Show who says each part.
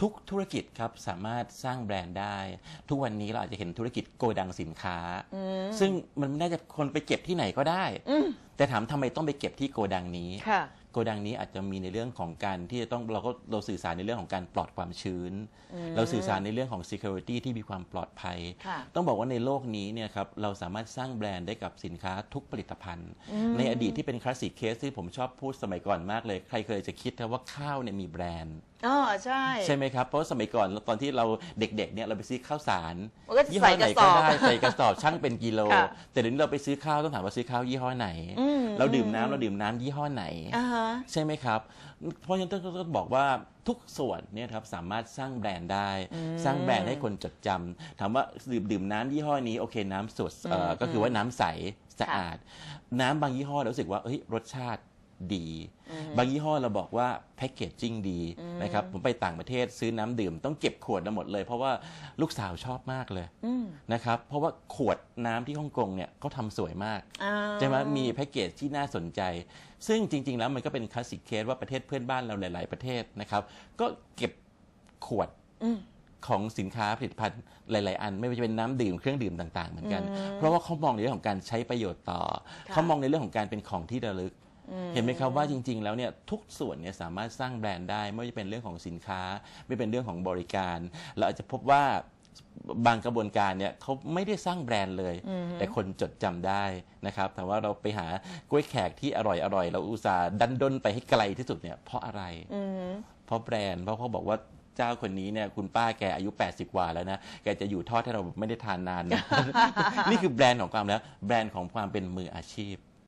Speaker 1: ทุกธุรกิจครับสามารถสร้างแบรนด์ได้ ทุกวันนี้เราอาจจะเห็นธุรกิจโกดังสินค้า ซึ่งมันน่าจะคนไปเก็บที่ไหนก็ได้ แต่ถามทำไมต้องไปเก็บที่โกดังนี้
Speaker 2: ค่ะ
Speaker 1: โกดังนี้อาจจะมีในเรื่องของการที่จะต้องเราก็เราสื่อสารในเรื่องของการปลอดความชื้น เราสื่อสารในเรื่องของ security ที่มีความปลอดภัย
Speaker 2: ค่ะ
Speaker 1: ต้องบอกว่าในโลกนี้เนี่ยครับเราสามารถสร้างแบรนด์ได้กับสินค้าทุกผลิตภัณฑ์ ในอดีตที่เป็นคลาสสิกเคสที่ผมชอบพูดสมัยก่อนมากเลย ใครเคยจะคิดนะว่าข้าวเนี่ยมีแบรนด์
Speaker 2: อ๋อใช่
Speaker 1: ใช่ไหมครับ เพราะว่าสมัยก่อนตอนที่เราเด็กๆเนี่ยเราไปซื้อข้าวสาร
Speaker 2: มันก็จะ
Speaker 1: ยี่ห้อไหนก็ได้
Speaker 2: ใส่กระสอบ
Speaker 1: ใส่กระสอบช่างเป็นกิโล
Speaker 2: ค่ะ
Speaker 1: แต่เดี๋ยวนี้เราไปซื้อข้าวต้องถามว่าซื้อข้าวยี่ห้อไหน
Speaker 2: อืม
Speaker 1: เราดื่มน้ำเราดื่มน้ำยี่ห้อไหน
Speaker 2: อ่าฮะ
Speaker 1: ใช่ไหมครับ เพราะฉะนั้นต้องต้องบอกว่าทุกส่วนเนี่ยครับสามารถสร้างแบรนด์ได้ สร้างแบรนด์ให้คนจดจำถามว่าดื่มดื่มน้ำยี่ห้อนี้โอเคน้ำสดเอ่ออก็คือว่าน้ำใสสะอาด น้ำบางยี่ห้อเรารู้สึกว่าเฮ้ยรสชาติ ดี บางยี่ห้อเราบอกว่าแพคเกจจิ้งดีนะครับผมไปต่างประเทศซื้อน้ำดื่มต้องเก็บขวดมาหมดเลย เพราะว่าลูกสาวชอบมากเลยนะครับเพราะว่าขวดน้ำที่ฮ่องกงเนี่ยเขาทำสวยมาก
Speaker 2: อ่า
Speaker 1: ใช่ไหมมีแพ็กเกจที่น่าสนใจ ซึ่งจริง ๆ แล้วมันก็เป็นคลาสสิกเคสว่าประเทศเพื่อนบ้านเราหลาย ๆประเทศนะครับ ก็เก็บขวดของสินค้าผลิตภัณฑ์หลาย ๆ อัน ไม่ว่าจะเป็นน้ำดื่มเครื่องดื่มต่าง ๆ เหมือนกัน เพราะว่าเขามองในเรื่องของการใช้ประโยชน์ต่อ
Speaker 2: ค่ะ
Speaker 1: เขามองในเรื่องของการเป็นของที่ระลึก เห็นไหมครับว่าจริง ๆ แล้วเนี่ยทุกส่วนเนี่ยสามารถสร้างแบรนด์ได้ ไม่ว่าจะเป็นเรื่องของสินค้า ไม่เป็นเรื่องของบริการ เราอาจจะพบว่าบางกระบวนการเนี่ยเขาไม่ได้สร้างแบรนด์เลย แต่คนจดจำได้นะครับแต่ว่าเราไปหากล้วยแขกที่อร่อยอร่อยเราอุตส่าห์ดันด้นไปให้ไกลที่สุดเนี่ยเพราะอะไรเพราะแบรนด์เพราะเขาบอกว่าเจ้าคนนี้เนี่ยคุณป้าแกอายุ 80 กว่าแล้วนะ แกจะอยู่ทอดให้เราไม่ได้ทานนานนะนี่คือแบรนด์ของความแล้ว แบรนด์ของความเป็นมืออาชีพ